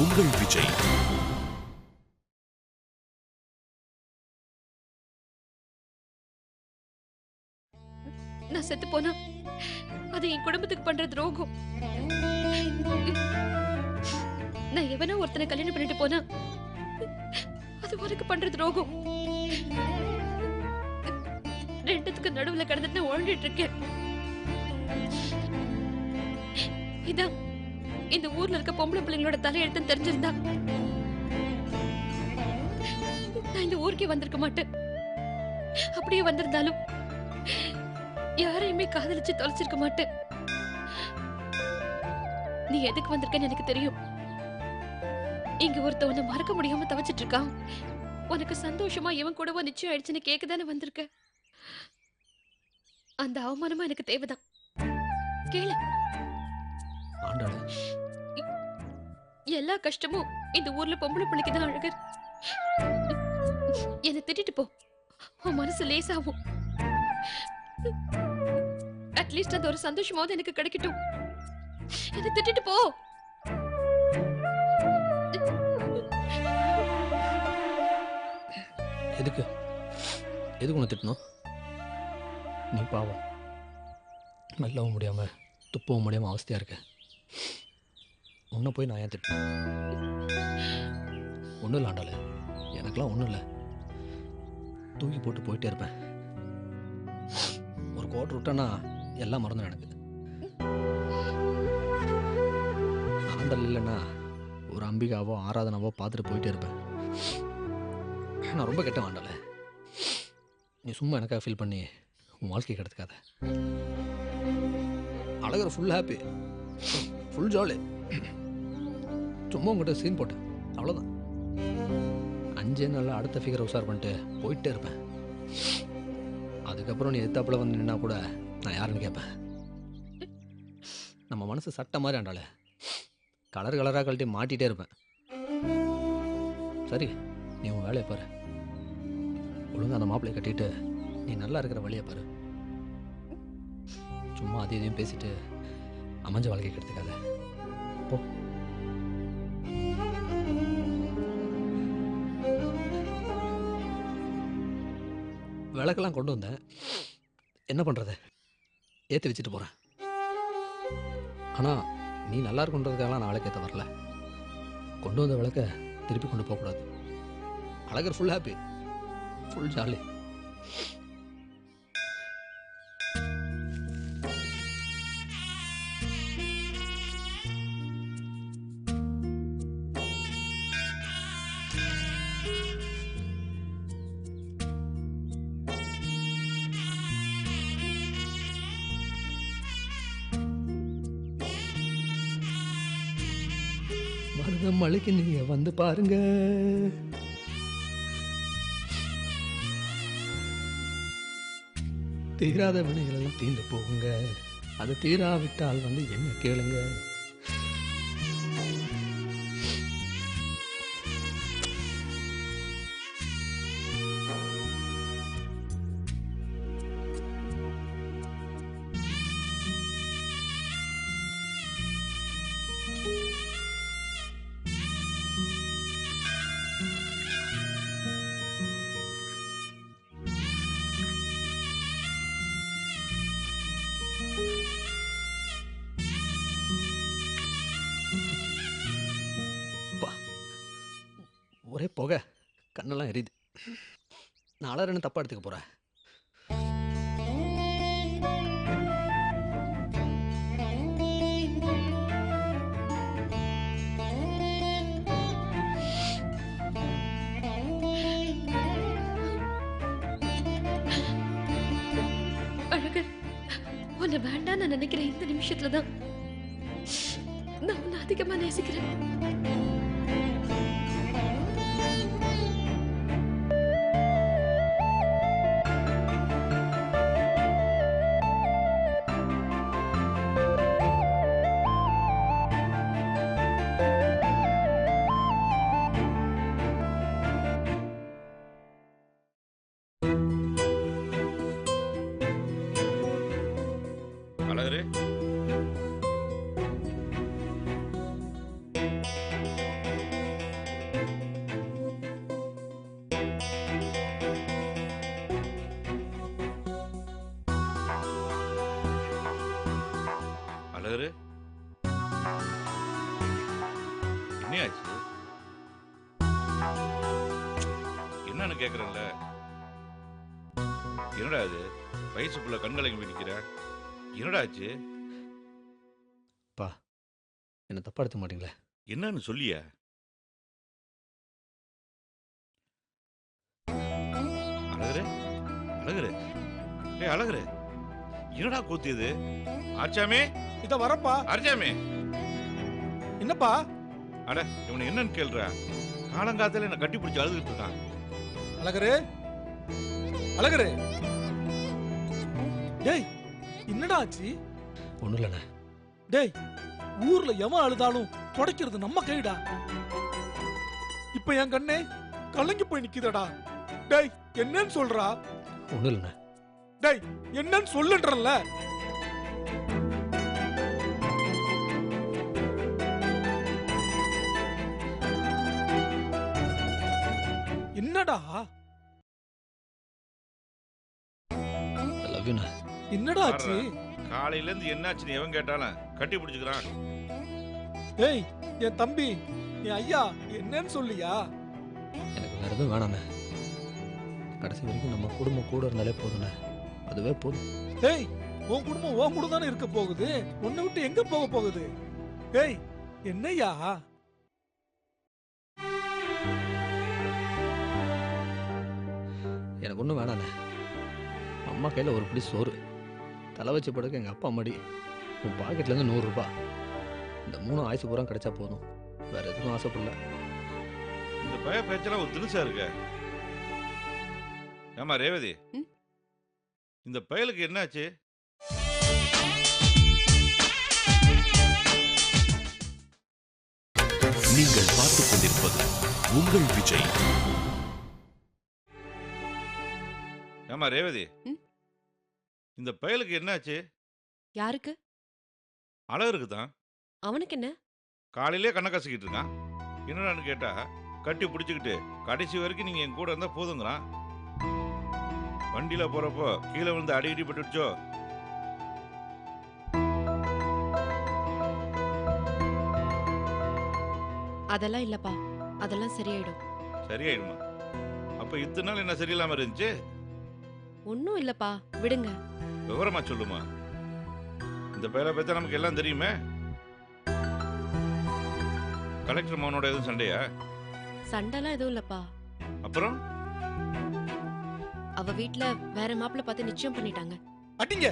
உங்கள் விஜய். நான் செத்து போனா அது என் குடும்பத்துக்கு பண்ற துரோகம். நான் எவனோ ஒருத்தனை கல்யாணம் பண்ணிட்டு போனா அது உனக்கு பண்ற துரோகம். ரெண்டுத்துக்கு நடுவுல கடந்துட்டு நான் உழண்டிட்டு இருக்கேன். இதான் இந்த ஊர்ல இருக்க பொம்பளை பிள்ளைங்களோட தலையெழுத்துன்னு தெரிஞ்சிருந்தா. நான் இந்த ஊருக்கே வந்திருக்க மாட்டேன். அப்படியே வந்திருந்தாலும் யாரையுமே காதலிச்சு தொலைச்சிருக்க மாட்டேன். நீ எதுக்கு வந்திருக்கன்னு எனக்கு தெரியும். இங்க ஒருத்த உன்னை மறக்க முடியாம தவச்சிட்டு இருக்கான். உனக்கு சந்தோஷமா இவன் கூடவோ நிச்சயம் ஆயிடுச்சுன்னு கேட்கதானே வந்திருக்க? அந்த அவமானமா எனக்கு தேவைதான். கேளு. ஆண்டாளு. எல்லா கஷ்டமும் இந்த ஊர்ல பொம்பளை பிள்ளைக்கு தான் அழகர். என்னை திட்டிட்டு போ. உன் மனசு லேசாகும். அட்லீஸ்ட் அது ஒரு சந்தோஷமாவது எனக்கு கிடைக்கட்டும். என்னை திட்டிட்டு போ. எதுக்கு? எதுக்கு உன்னை திட்டணும்? நீ பாவம். மெல்லவும் முடியாம துப்பவும் முடியாம அவஸ்தையா இருக்க. உன்னை போய் நான் ஏன் திட்டேன் ஒன்றும் இல்லை ஆண்டாளு. எனக்கெல்லாம் ஒன்றும் இல்லை. தூக்கி போட்டு போயிட்டே இருப்பேன். ஒரு கோட்ரு விட்டேன்னா எல்லாம் மறந்துடும் எனக்கு. ஆண்டல் இல்லைன்னா ஒரு அம்பிகாவோ ஆராதனாவோ பார்த்துட்டு போயிட்டே இருப்பேன். நான் ரொம்ப கெட்ட ஆண்டாள. நீ சும்மா எனக்காக ஃபீல் பண்ணி உன் வாழ்க்கை கெடுத்துக்காத. Alagar full happy full jolly சும்மா உங்கள்கிட்ட சீன் போட்டேன். அவ்வளோதான் அஞ்சே நாளில் அடுத்த ஃபிகரை உஷார் பண்ணிட்டு போயிட்டே இருப்பேன். அதுக்கப்புறம் நீ எத்தாப்பில் வந்து நின்னா கூட நான் யாருன்னு கேட்பேன். நம்ம மனசு சட்டை மாதிரி ஆண்டாளே. கலர் கலராக கழட்டி மாட்டிகிட்டே இருப்பேன். சரி நீ உன் வேலையை பாரு. ஒழுங்காக அந்த மாப்பிளையை கட்டிட்டு நீ நல்லா இருக்கிற வழியை பாரு. சும்மா அது இதையும் பேசிட்டு அமைஞ்ச வாழ்க்கை கெடுத்துக்காத. போ. விளக்கெல்லாம் கொண்டு வந்தேன். என்ன பண்ணுறது ஏற்றி வச்சுட்டு போகிறேன் ஆனால் நீ நல்லா இருக்குன்றதுக்காகலாம் நான் விளக்கேற்ற வரல. கொண்டு வந்த விளக்க திருப்பி கொண்டு போகக்கூடாது. Alagar full happy full jolly மருத நீங்க வந்து பாருங்க. தீராத வினைகள் எல்லாம் தீர்ந்து போகுங்க. அது தீராவிட்டால் வந்து என்ன கேளுங்க. ஒரே புகை. கண்ணெல்லாம் எரியுது. நான் அலறன்னு தப்பா எடுத்துக்க போகிறேன் உன்னை வேண்டாம் நான் நினைக்கிறேன். இந்த நிமிஷத்துல தான் நான் உன்னை அதிகமா நேசிக்கிறேன். என்னடா இது? வயசுக்குள்ள கண்கலங்கி போய் நிக்கிற? என்னடா ஆச்சு? என்னை தப்பா எடுத்துக்க மாட்டீங்களே? என்னன்னு சொல்லிய? அழகரு அழகரு. ஏய் அழகரு. என்னடா கூத்து இது? ஆச்சாமே? இத வரப்பா. அர்ஜாமே என்னப்பா? அட இவனை என்னன்னு கேள்ற? காலங்காத்தால என்ன கட்டி பிடிச்சி அழுதுகிட்டு இருக்கான். அழகரு. அழகரு. டேய் என்னடா ஆச்சு? ஒன்றும் இல்லைண்ணே. டேய் ஊர்ல எவன் அழுதாலும் துடைக்கிறது நம்ம கைடா. இப்ப என் கண்ணே கலங்கி போய் நிக்குதடா. டேய் என்னன்னு சொல்றா? ஒன்றும் இல்லைண்ணே. டேய் என்னன்னு சொல்லுன்றல்ல? என்னடா? என்னடா ஆச்சு? காலையில இருந்து என்னாச்சுன்னு எவன் கேட்டாலும் கட்டி பிடிச்சுக்கிறான். டேய் என் தம்பி என் ஐயா என்னன்னு சொல்லியா? எனக்கு வேறு எதுவும் வேணாண்ணே கடைசி வரைக்கும் நம்ம குடும்பம் கூட இருந்தாலே போதுண்ணே அதுவே போதும். டேய் உன் குடும்பம் உன் கூட தானே இருக்க போகுது? உன்னை விட்டு எங்க போக போகுது? டேய் என்னய்யா? எனக்கு ஒன்றும் வேணாண்ணே. அம்மா கையில் ஒரு பிடி சோறு. தலை வச்சு படுக்க எங்கள் அப்பா மடி உன் பாக்கெட்லேருந்து நூறுரூபா இந்த மூணு ஆயுசு பூரா கிடைச்சா போதும். வேறு எதுவும் ஆசைப்படல. இந்த பய பேச்செல்லாம் ஒரு தினுசா இருக்க? ஏமா ரேவதி? இந்த பயலுக்கு என்னாச்சு? நீங்கள் பார்த்துக் கொண்டிருப்பது உங்கள் விஜய். ஏமா ரேவதி. ம்? இந்த பயலுக்கு என்னாச்சு? யாருக்கு? அழகருக்கு தான் அவனுக்கு என்ன? காலையிலே கண்ணை கசக்கிட்டு இருக்கான். என்னடான்னு கேட்டா கட்டி பிடிச்சிக்கிட்டு கடைசி வரைக்கும் நீங்க என் கூட இருந்தா போதுங்கிறான். வண்டியில போறப்போ கீழே விழுந்து அடி இடி பட்டுடுச்சோ? அதெல்லாம் இல்லப்பா. அதெல்லாம் சரியாயிடும். சரியாயிடுமா? அப்ப இத்தனை நாள் என்ன சரியில்லாம இருந்துச்சு? ஒன்றும் இல்லப்பா விடுங்க. விவரமா சொல்லுமா? இந்த பேரை பத்தி நமக்கு எல்லாம் தெரியுமே? கலெக்டர் மகனோட எதுவும் சண்டையா? சண்டைலாம் எதுவும் இல்லப்பா. அப்புறம்? அவ வீட்ல வேற மாப்பிள்ள பார்த்து நிச்சயம் பண்ணிட்டாங்க. அடிங்க!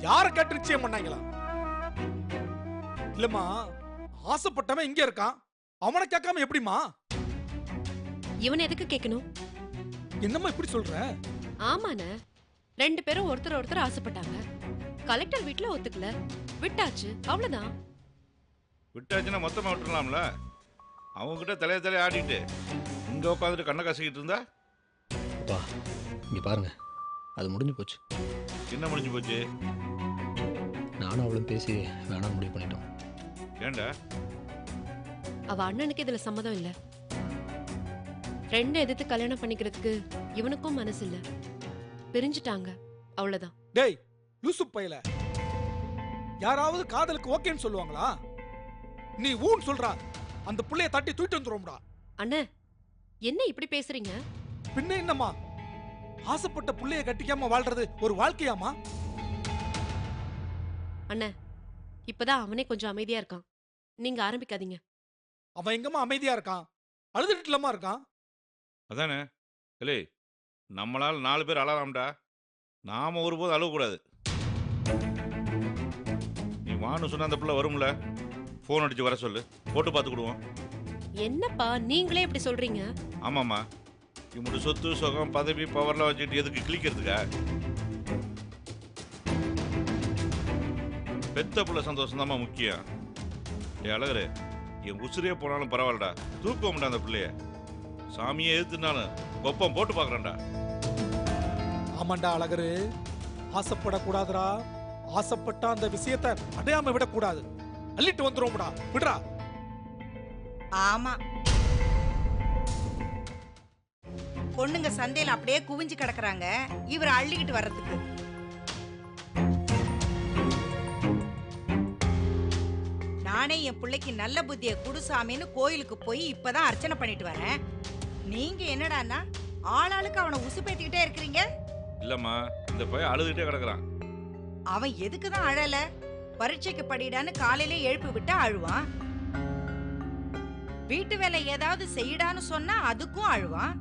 யார கேட்டு நிச்சயம் பண்ணாங்களா? இல்லம்மா ஆசைப்பட்டவன் இங்க இருக்கான். அவனை கேட்காம எப்படிமா இவன் எதுக்கு கேட்கணும்? என்னம்மா இப்படி சொல்ற? ஆமாண்ணே. ரெண்டு பேரும் ஒருத்தர் ஒருத்தர் ஆசைப்பட்டாங்க. கலெக்டர் வீட்ல ஒத்துக்கல. விட்டாச்சு. அவ்வளவுதான். விட்டாச்சுன்னா மொத்தமா விட்டுறலாம்ல? அவங்க கிட்ட தலைய தலைய ஆடிட்டு இங்க உட்காந்துட்டு கண்ணை கசக்கிட்டு இருந்தா? அப்பா இங்கே பாருங்க. அது முடிஞ்சு போச்சு. என்ன முடிஞ்சு போச்சு? நானும் அவளும் பேசி வேணாம் முடிவு பண்ணிட்டோம். ஏன்டா அவ அண்ணனுக்கு இதுல சம்மதம் இல்ல. ரெண்டை எதிர்த்து கல்யாணம் பண்ணிக்கிறதுக்கு இவனுக்கும் மனசு இல்ல பிரிஞ்சுட்டாங்க. அவ்வளவுதான். டேய் யூசுப் பையல. யாராவது காதலுக்கு ஓகேன்னு சொல்லுவாங்களா? நீ ஊன்னு சொல்றா. அந்த புள்ளைய தட்டி தூக்கிட்டு வந்துருவோம்டா. அண்ணே என்ன இப்படி பேசுறீங்க? பின்ன என்னம்மா? ஆசைப்பட்ட புள்ளைய கட்டிக்காம வாழ்றது ஒரு வாழ்க்கையாமா அண்ணே இப்பதான் அவனே கொஞ்சம் அமைதியா இருக்கான். நீங்க ஆரம்பிக்காதீங்க. அவன் எங்கம்மா அமைதியா இருக்கான்? அழுதுட்டுலமா இருக்கான்? அதானே? இல்லை நம்மளால நாலு பேர் அழலாம்டா. நாம ஒருபோதும் அழுவக்கூடாது நீ வான்னு சொன்ன அந்த பிள்ளை வரும்ல? ஃபோன் அடிச்சு வர சொல்லு. போட்டு பார்த்துக்கிடுவோம் என்னப்பா நீங்களே இப்படி சொல்றீங்க? ஆமாம்மா. இவனுடைய சொத்து சுகம் பதவி பவர்லாம் வச்சுக்கிட்டு எதுக்கு கிளிக்கிறதுக்கா பெத்த புள்ள சந்தோஷம் முக்கியம். ஏ அழகரு என் உசுரே போனாலும் பரவாயில்லடா. தூக்கம்டா அந்த பிள்ளைய. சாமியே எதிர்த்துனாலும் கொப்பம் போட்டு பார்க்குறேன்டா. ஆமாண்டா அழகரு. ஆசைப்படக்கூடாதுடா. ஆசைப்பட்ட அந்த விஷயத்தை அடையாம விடக்கூடாது. அள்ளிட்டு வந்துருவோம்டா. விடுறா. ஆமா. பொண்ணுங்க சந்தையில அப்படியே குவிஞ்சு கிடக்குறாங்க. இவர் அள்ளிக்கிட்டு வர்றதுக்கு. நானே என் பிள்ளைக்கு நல்ல புத்திய குடுசாமின்னு கோயிலுக்கு போய் இப்பதான் அர்ச்சனை பண்ணிட்டு வரேன். நீங்க என்னடான்னா ஆளாளுக்கு அவனை உசுப்பேத்திக்கிட்டே இருக்கிறீங்க? இல்லம்மா இந்த பையன் அழுதுகிட்டே கிடக்குறான். அவன் எதுக்கு தான் அழல? பரீட்சைக்கு படிடான்னு காலையில எழுப்பி விட்டா அழுவான். வீட்டு வேலை ஏதாவது செய்யடான்னு சொன்னா அதுக்கும் அழுவான்.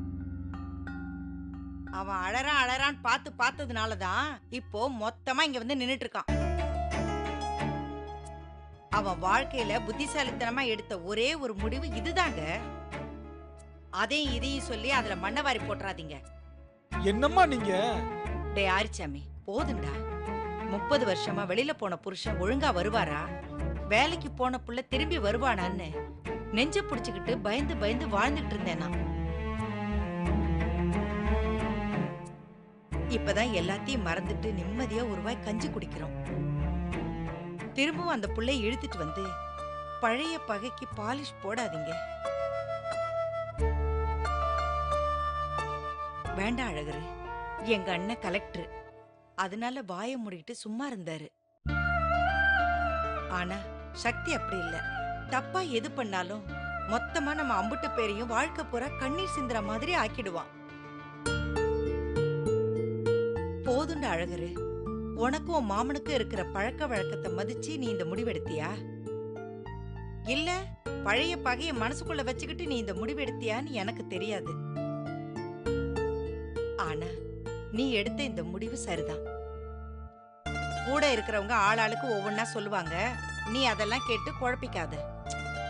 அவன் அழறான் அழறான்னு பார்த்து பார்த்ததுனால தான் இப்போ மொத்தமா இங்க வந்து நின்னுட்டு இருக்கான் அவன் வாழ்க்கையில புத்திசாலித்தனமா எடுத்த ஒரே ஒரு முடிவு இதுதாங்க. அதையும் இதையும் சொல்லி அதுல மண்ணவாரி போட்டுறாதீங்க. என்னம்மா நீங்க? டே ஆரிச்சாமி போதும்டா. முப்பது வருஷமா வெளியில போன புருஷன் ஒழுங்கா வருவாரா? வேலைக்கு போன புள்ள திரும்பி வருவானான்னு நெஞ்ச புடிச்சுக்கிட்டு பயந்து பயந்து வாழ்ந்துகிட்டு இருந்தேன் இப்பதான் எல்லாத்தையும் மறந்துட்டு நிம்மதியா ஒரு வாய் கஞ்சி குடிக்கிறோம். திரும்பவும் அந்த புள்ளைய இழுத்துட்டு வந்து பழைய பகைக்கு பாலிஷ் போடாதீங்க. வேண்டாம் அழகரு. எங்க அண்ணன் கலெக்டர் அதனால வாயை மூடிட்டு சும்மா இருந்தாரு. ஆனா சக்தி அப்படி இல்ல. தப்பா எது பண்ணாலும் மொத்தமா நம்ம அம்புட்டு பேரையும் வாழ்க்கை பூரா கண்ணீர் சிந்துற மாதிரி ஆக்கிடுவான். போதுண்ட அழகரு. உனக்கும் உன் மாமனுக்கும் இருக்கிற பழக்க வழக்கத்தை மதிச்சு நீ இந்த முடிவெடுத்தியா? இல்ல பழைய பகைய மனசுக்குள்ள வச்சுக்கிட்டு நீ இந்த முடிவெடுத்தியான்னு எனக்கு தெரியாது. ஆனா நீ எடுத்த இந்த முடிவு சரிதான். கூட இருக்கிறவங்க ஆளாளுக்கு ஒவ்வொன்னா சொல்லுவாங்க. நீ அதெல்லாம் கேட்டு குழப்பிக்காத.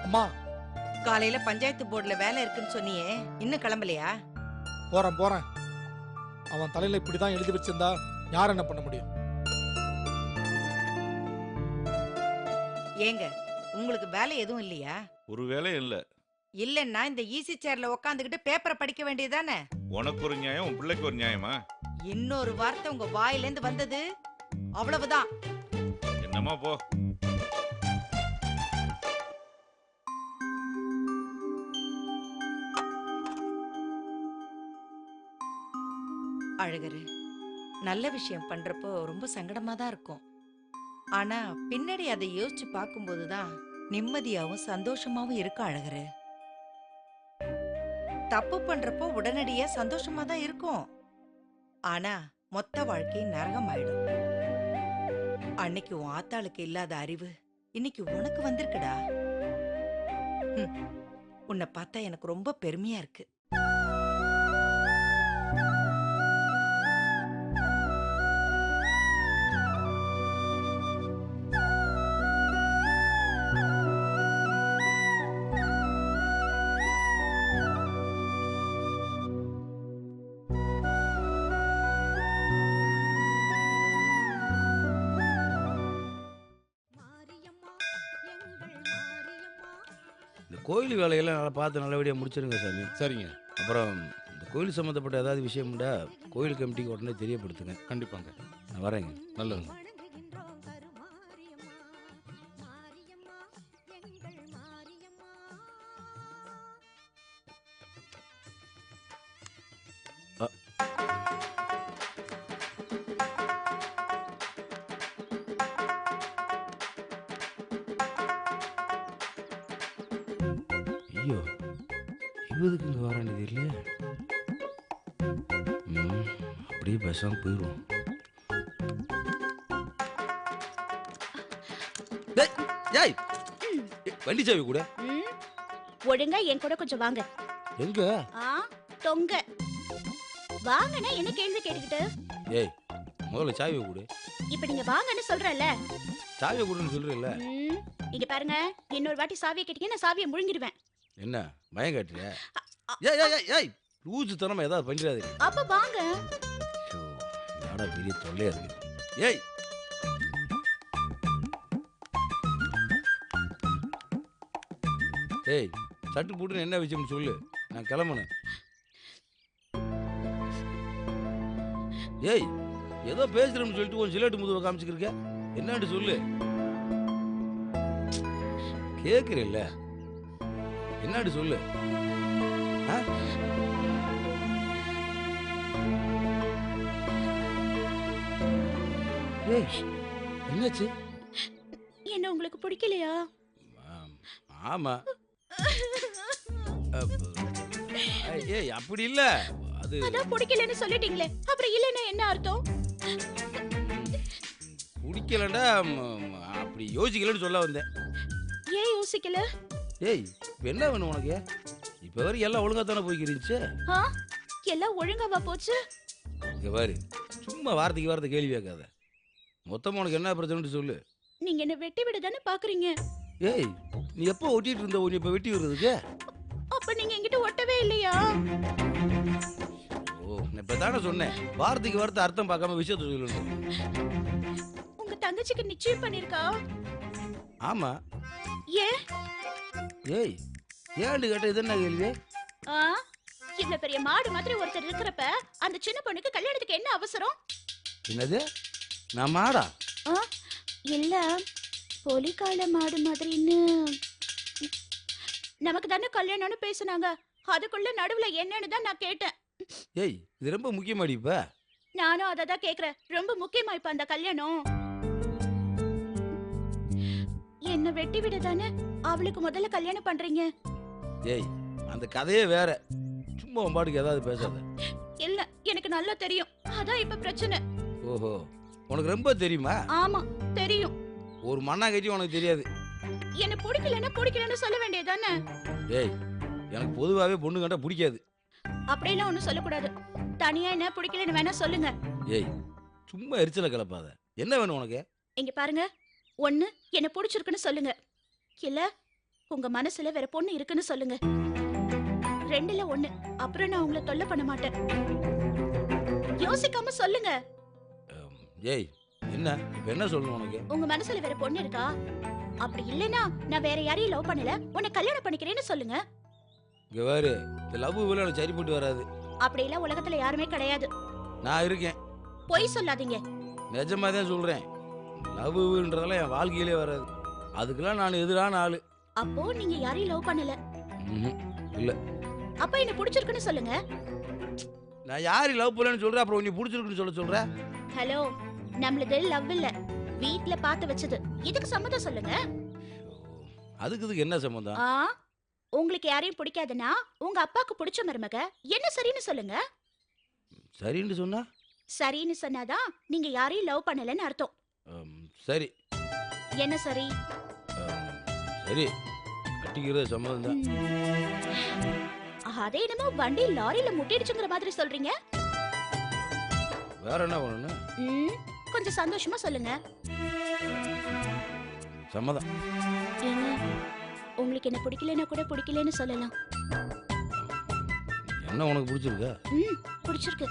அம்மா. காலையில பஞ்சாயத்து போர்டுல வேலை இருக்குன்னு சொன்னியே இன்னும் கிளம்பலையா? போறேன் போறேன். அவன் தலையில இப்படிதான் எழுதி வச்சிருந்தா யார் என்ன பண்ண முடியும்? ஏங்க உங்களுக்கு வேலை எதுவும் இல்லையா? ஒரு வேலையும் இல்லை. இல்லன்னா இந்த ஈசி சேர்ல உக்காந்துக்கிட்டு பேப்பரை படிக்க வேண்டியதுதானே உனக்கு ஒரு நியாயம் உன் பிள்ளைக்கு ஒரு நியாயமா? இன்னொரு வார்த்தை உங்க வாயில இருந்து வந்தது. அவ்வளவுதான். என்னம்மா போ. அழகரு நல்ல விஷயம் பண்றப்போ ரொம்ப சங்கடமா தான் இருக்கும். ஆனா பின்னாடி அதை யோசிச்சு பார்க்கும்போது தான் நிம்மதியாவும் சந்தோஷமாவும் இருக்கும் அழகரு. தப்பு பண்றப்போ உடனடியா சந்தோஷமா தான் இருக்கும். ஆனா மொத்த வாழ்க்கை நரகம் ஆயிடும். அன்னைக்கு உன் ஆத்தாளுக்கு இல்லாத அறிவு இன்னைக்கு உனக்கு வந்திருக்குடா. உன்னை பார்த்தா எனக்கு ரொம்ப பெருமையா இருக்கு. இந்த கோயில் வேலையெல்லாம் நல்லா பார்த்து நல்லபடியாக முடிச்சிருங்க சாமி. சரிங்க. அப்புறம் இந்த கோயில் சம்மந்தப்பட்ட ஏதாவது விஷயம் உண்டா கோயில் கமிட்டிக்கு உடனே தெரியப்படுத்துங்க. கண்டிப்பாங்க. நான் வரேங்க. நல்லதுங்க. டேய், ஏய் வண்டி சாவி கூட. ஒழுங்கா என் கூட கொஞ்சம் வாங்க. எங்க? ஆ தொங்க. வாங்கண்ணா என்ன கேள்வி கேட்டுக்கிட்டு? ஏய் முதல்ல சாவியை கொடு. இப்ப நீங்க வாங்கன்னு சொல்றேன்ல சாவியை கொடுன்னு சொல்றீல்ல. ம், இங்க பாருங்க இன்னொரு வாட்டி சாவியை கேட்டீங்க நான் சாவியை முழுங்கிடுவேன். என்ன பயம் காட்டுறியா ஏய் ஏய் ஏய், ஏய் லூசு தனமா ஏதாவது பண்ணிடாது அப்ப வாங்க. நாடா பெரிய தொல்லையா இருக்கு. ஏய் ஏய் சட்டு போட்டுன்னு என்ன விஷயம்னு சொல்லு. நான் கிளம்புனேன். ஏய் ஏதோ பேசுறேன்னு சொல்லிட்டு உன் சிலேட்டு முதுவை காமிச்சுக்கிருக்க? என்னன்னு சொல்லு. கேட்குறேல்ல என்னன்னு சொல்லு. ஏய் என்னாச்சு? என்ன உங்களுக்கு பிடிக்கலையா? ஆமா. ஏய் அப்படி இல்ல. அது அதான் பிடிக்கலன்னு சொல்லிட்டீங்களே. அப்புறம் இல்லைன்னா என்ன அர்த்தம்? பிடிக்கலண்டா அப்படி யோசிக்கலன்னு சொல்ல வந்தேன். ஏன் யோசிக்கல? ஏய் என்ன வேணும் உனக்கு. இப்ப வரைக்கும் எல்லாம் ஒழுங்கா தானே போய்க்கிருந்துச்சு ஆ? எல்லாம் ஒழுங்காவா போச்சு? இங்க பாரு சும்மா வார்த்தைக்கு வார்த்தை கேள்வி கேட்காத. மொத்தமா உனக்கு என்ன பிரச்சனைன்னு சொல்லு. நீங்க என்ன வெட்டி விட தானே பாக்குறீங்க? ஏய் நீ எப்போ ஒட்டிட்டு இருந்த உன்னை இப்ப வெட்டி விடுறதுக்கு? அப்ப நீங்க என்கிட்ட ஒட்டவே இல்லையா? ஓ நான் இப்ப தானே சொன்னேன். வார்த்தைக்கு வார்த்தை அர்த்தம் பார்க்காம விஷயத்த சொல்லணும் உங்க தங்கச்சிக்கு நிச்சயம் பண்ணிருக்கா? ஆமா. ஏன்? ஏய் ஏன்டு கேட்ட இது என்ன கேள்வி? ஆ இவ்வளவு பெரிய மாடு மாதிரி ஒருத்தர் இருக்கிறப்ப அந்த சின்ன பொண்ணுக்கு கல்யாணத்துக்கு என்ன அவசரம்? என்னது? நான் மாடா? ஆ இல்ல பொலிக்கால மாடு மாதிரின்னு நமக்கு தானே கல்யாணம்னு பேசுனாங்க. அதுக்குள்ள நடுவுல என்னன்னு தான் நான் கேட்டேன். ஏய் இது ரொம்ப முக்கியமாடி இப்ப. நானும் அதை தான் கேக்குறேன். ரொம்ப முக்கியமா இப்ப அந்த கல்யாணம். என்ன வெட்டி விட தானே அவளுக்கு முதல்ல கல்யாணம் பண்றீங்க? ஏய் அந்த கதையே வேற. சும்மா உன் பாட்டுக்கு ஏதாவது பேசாத. இல்ல எனக்கு நல்லா தெரியும். அதான் இப்ப பிரச்சனை. ஓஹோ உனக்கு ரொம்ப தெரியுமா? ஆமா தெரியும். ஒரு மண்ணா கட்டி உனக்கு தெரியாது. என்ன பிடிக்கலன்னா பிடிக்கலன்னு சொல்ல வேண்டியதானே ஏய் எனக்கு பொதுவாகவே பொண்ணு கண்டா பிடிக்காது. அப்படியெல்லாம் ஒண்ணும் சொல்லக்கூடாது. தனியா என்ன பிடிக்கலன்னு வேணா சொல்லுங்க. ஏய் சும்மா எரிச்சலை கலப்பாத என்ன வேணும் உனக்கு? இங்க பாருங்க. ஒண்ணு என்ன பிடிச்சிருக்குன்னு சொல்லுங்க. இல்ல உங்க மனசுல வேற பொண்ணு இருக்குன்னு சொல்லுங்க. ரெண்டுல ஒண்ணு. அப்புறம் நான் உங்களை தொல்லை பண்ண மாட்டேன். யோசிக்காம சொல்லுங்க. ஏய் என்ன? இப்போ என்ன சொல்லணும் உனக்கு? உங்க மனசுல வேற பொண்ணு இருக்கா? அப்படி இல்லைன்னா நான் வேற யாரையும் லவ் பண்ணல. உன்னை கல்யாணம் பண்ணிக்கிறேன்னு சொல்லுங்க. இங்கே இந்த லவ் வேலை எனக்கு சரிப்பட்டு வராது. அப்படியெல்லாம் உலகத்துல யாருமே கிடையாது. நான் இருக்கேன். பொய் சொல்லாதீங்க. நிஜமாக தான் சொல்கிறேன் லவ்ன்றதெல்லாம் என் வாழ்க்கையிலே வராது. அதுக்கெல்லாம் நான் எதிரான ஆள். அப்போ நீங்க யாரையும் லவ் பண்ணல. ம்ஹும். அப்ப என்ன பிடிச்சிருக்குன்னு சொல்லுங்க. நான் யாரையும் லவ் பண்ணலன்னு சொல்கிறேன் அப்புறம் உன்னை பிடிச்சிருக்குன்னு சொல்ல சொல்கிறேன் ஹலோ நம்மளது லவ் இல்ல. வீட்ல பார்த்து வச்சது. இதுக்கு சம்மதம் சொல்லுங்க. அதுக்கு இதுக்கு என்ன சம்மந்தம் ஆ உங்களுக்கு யாரையும் பிடிக்காதுன்னா உங்க அப்பாக்கு பிடிச்ச மருமக என்ன சரின்னு சொல்லுங்க. சரின்னு சொன்னா? சரின்னு சொன்னாதான் நீங்க யாரையும் லவ் பண்ணலன்னு அர்த்தம். அம், சரி. என்ன சரி? சரி. கட்டிக்கிறது சம்மதம் தான். அதே என்னமோ வண்டி லாரியில முட்டிடுச்சுங்கிற மாதிரி சொல்றீங்க. வேற என்ன பண்ணணும்? ம், கொஞ்சம் சந்தோஷமா சொல்லுங்க. சம்மதம். ஏங்க உங்களுக்கு என்ன பிடிக்கலன்னா கூட பிடிக்கலன்னு சொல்லலாம். என்ன உனக்கு பிடிச்சிருக்கா? ம் பிடிச்சிருக்கு.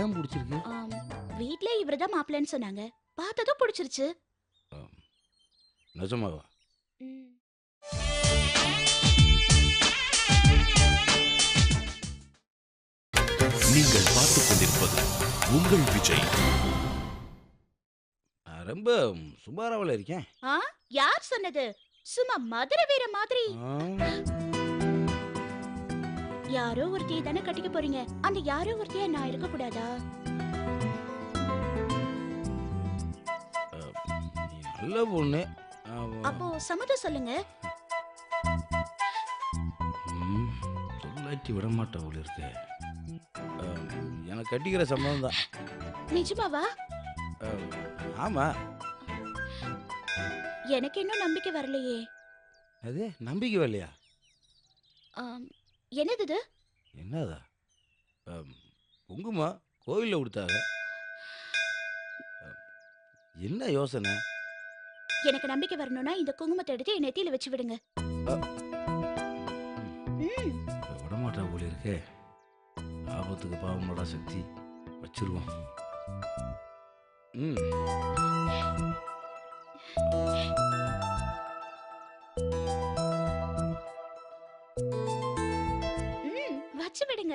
ஏன் பிடிச்சிருக்கு? ஆம், வீட்ல இவர்தான் மாப்பிள்ளைன்னு சொன்னாங்க. பார்த்ததும் பிடிச்சிருச்சு. நிஜமாவா? ம். நீங்கள் கொண்டிருப்பது உங்கள் விஜய். ரொம்ப சுமாராவில் இருக்கேன். ஆ யார் சொன்னது? சும்மா மதுரை வீர மாதிரி. யாரோ ஒருத்தியை தானே கட்டிக்க போறீங்க. அந்த யாரோ ஒருத்தியா நான் இருக்க கூடாதா நல்ல பொண்ணு. அப்போ சம்மதம் சொல்லுங்க. சொல்லாட்டி விட மாட்டேன் போல இருக்கு. எனக்கு கட்டிக்கிற சம்மதம் தான். நிஜமாவா? ஆமா. எனக்கு இன்னும் நம்பிக்கை வரலையே. அது நம்பிக்கை வரலையா? ஆம், என்னது இது? என்னதா? அம், குங்குமம் கோயிலில் கொடுத்தாங்க. அம், என்ன யோசனை? எனக்கு நம்பிக்கை வரணும்னா இந்த குங்குமத்தை எடுத்து என் நெத்தியில வச்சு விடுங்க. ம், விடமாட்டா போல இருக்கே. ஆபத்துக்கு பாவங்களோட சக்தி. வச்சிருவோம். ம், வச்சு விடுங்க.